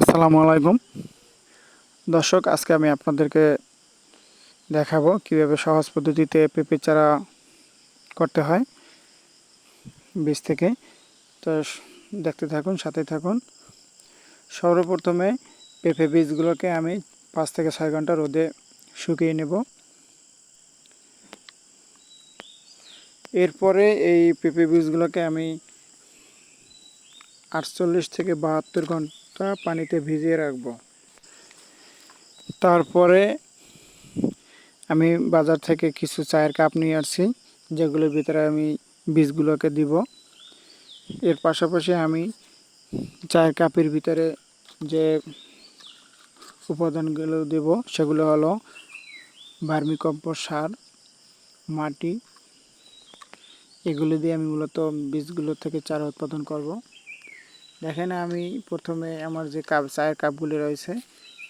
আসসালামু আলাইকুম। দর্শক, আজকে আমি আপনাদেরকে দেখাবো কীভাবে সহজ পদ্ধতিতে পেঁপে চারা করতে হয় বীজ থেকে। তো দেখতে থাকুন সাথে থাকুন। সর্বপ্রথমে পেঁপে বীজগুলোকে আমি পাঁচ থেকে ছয় ঘণ্টা রোদে শুকিয়ে নেব। এরপরে এই পেঁপে বীজগুলোকে আমি আটচল্লিশ থেকে বাহাত্তর ঘণ্টা পানিতে ভিজিয়ে রাখব। তারপরে আমি বাজার থেকে কিছু চায়ের কাপ নিয়ে আসছি যেগুলোর ভিতরে আমি বীজগুলোকে দিব। এর পাশাপাশি আমি চায়ের কাপের ভিতরে যে উপাদানগুলো দেব, সেগুলো হলো ভার্মিকম্পোস্ট সার, মাটি। এগুলো দিয়ে আমি মূলত বীজগুলো থেকে চারা উৎপাদন করব। দেখেন আমি প্রথমে আমার যে কাপ, চায়ের কাপগুলি রয়েছে,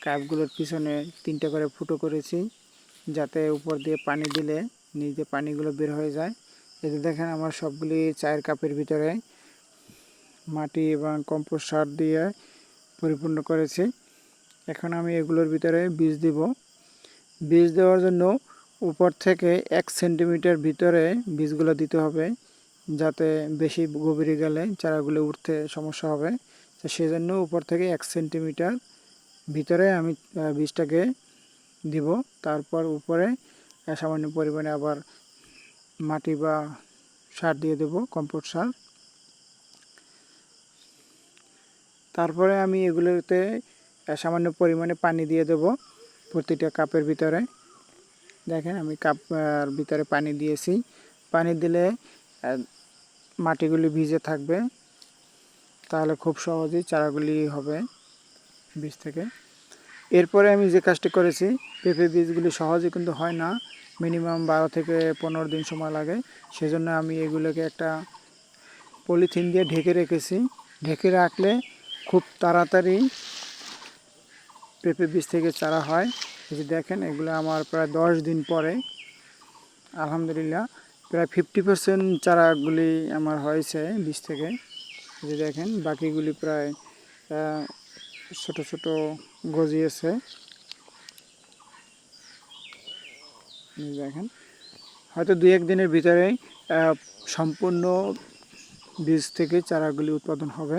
কাপগুলোর পিছনে তিনটে করে ফুটো করেছি, যাতে উপর দিয়ে পানি দিলে নিজে পানিগুলো বের হয়ে যায়। এতে দেখেন আমার সবগুলি চায়ের কাপের ভিতরে মাটি এবং কম্পোস্ট সার দিয়ে পরিপূর্ণ করেছি। এখন আমি এগুলোর ভিতরে বীজ দিব। বীজ দেওয়ার জন্য উপর থেকে এক সেন্টিমিটার ভিতরে বীজগুলো দিতে হবে। যাতে বেশি গভীরে গেলে চারাগুলো উঠতে সমস্যা হবে। তো সেজন্য উপর থেকে এক সেন্টিমিটার ভিতরে আমি বীজটাকে দিব। তারপর উপরে সামান্য পরিমাণে আবার মাটি বা সার দিয়ে দেব, কম্পোস্ট সার। তারপরে আমি এগুলোতে সামান্য পরিমাণে পানি দিয়ে দেব প্রতিটা কাপের ভিতরে। দেখেন আমি কাপ ভিতরে পানি দিয়েছি। পানি দিলে মাটিগুলি ভিজে থাকবে, তাহলে খুব সহজেই চারাগুলি হবে বীজ থেকে। এরপরে আমি যে কাজটি করেছি, পেঁপে বীজগুলি সহজে কিন্তু হয় না, মিনিমাম বারো থেকে পনেরো দিন সময় লাগে। সেজন্য আমি এগুলোকে একটা পলিথিন দিয়ে ঢেকে রেখেছি। ঢেকে রাখলে খুব তাড়াতাড়ি পেঁপে বীজ থেকে চারা হয়। এই যে দেখেন, এগুলো আমার প্রায় দশ দিন পরে, আলহামদুলিল্লাহ প্রায় ফিফটি পার্সেন্ট চারাগুলি আমার হয়েছে বীজ থেকে। যে দেখেন, বাকিগুলি প্রায় ছোট ছোট গজিয়েছে দেখেন, হয়তো দুই এক দিনের ভিতরেই সম্পূর্ণ বীজ থেকে চারাগুলি উৎপাদন হবে।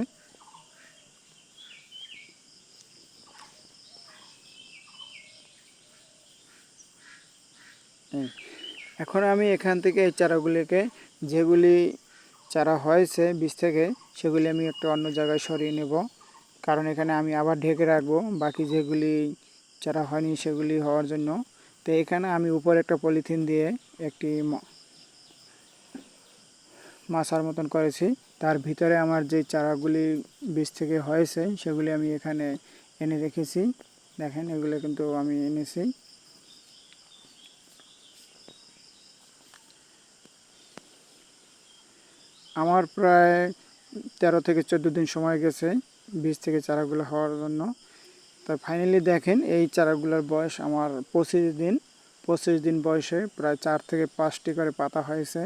এখন আমি এখান থেকে এই চারাগুলিকে যেগুলি চারা হয়েছে বীজ থেকে, সেগুলি আমি একটা অন্য জায়গায় সরিয়ে নেব। কারণ এখানে আমি আবার ঢেকে রাখব, বাকি যেগুলি চারা হয়নি সেগুলি হওয়ার জন্য। তো এখানে আমি উপরে একটা পলিথিন দিয়ে একটি মাছার মতন করেছি। তার ভিতরে আমার যে চারাগুলি বীজ থেকে হয়েছে, সেগুলি আমি এখানে এনে রেখেছি। দেখেন, এগুলো কিন্তু আমি এনেছি। আমার প্রায় তেরো থেকে চোদ্দ দিন সময় গেছে বীজ থেকে চারাগুলো হওয়ার জন্য। তা ফাইনালি দেখেন এই চারাগুলোর বয়স আমার পঁচিশ দিন। পঁচিশ দিন বয়সে প্রায় চার থেকে পাঁচটি করে পাতা হয়েছে।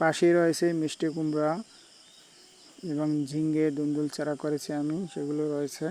পাশেই রয়েছে মিষ্টি কুমড়া এবং ঝিঙ্গে দুন্দুল চারা করেছি আমি, সেগুলো রয়েছে।